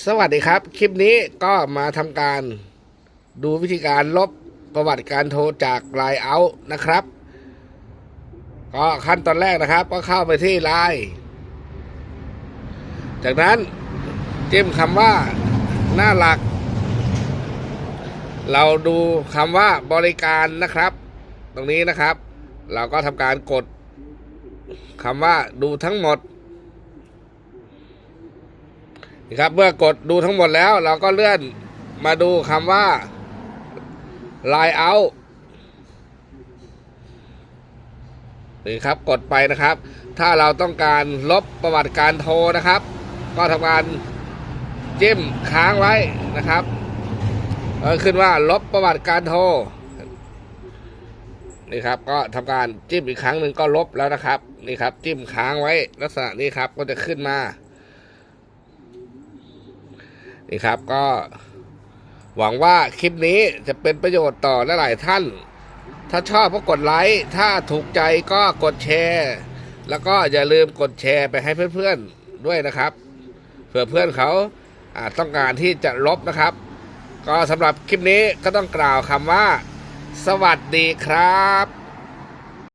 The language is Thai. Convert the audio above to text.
สวัสดีครับ คลิปนี้ก็มาทำการดูวิธีการลบประวัติการโทรจากไลน์เอาท์นะครับ ก็ขั้นตอนแรกนะครับ ก็เข้าไปที่ไลน์จากนั้นจิ้มคำว่าหน้าหลัก เราดูคำว่าบริการนะครับ ตรงนี้นะครับ เราก็ทำการกดคำว่าดูทั้งหมด ครับ เมื่อกดดูทั้งหมดแล้ว เราก็เลื่อนมาดูคำว่า line out นี่ครับกดไปนะครับ ถ้าเราต้องการลบประวัติการโทรนะครับ ก็ทำการจิ้มค้างไว้นะครับขึ้นว่าลบประวัติการโทรนี่ครับ ก็ทำการจิ้มอีกครั้งหนึ่งก็ลบแล้วนะครับ นี่ครับ จิ้มค้างไว้ลักษณะนี้ครับก็จะขึ้นมา นี่ครับก็หวังว่าคลิปนี้จะเป็นประโยชน์ต่อหลายๆท่าน ถ้าชอบก็กดไลค์ ถ้าถูกใจก็กดแชร์ แล้วก็อย่าลืมกดแชร์ไปให้เพื่อนๆด้วยนะครับ เผื่อเพื่อนเขาต้องการที่จะลบนะครับ ก็สำหรับคลิปนี้ก็ต้องกล่าวคำว่า สวัสดีครับ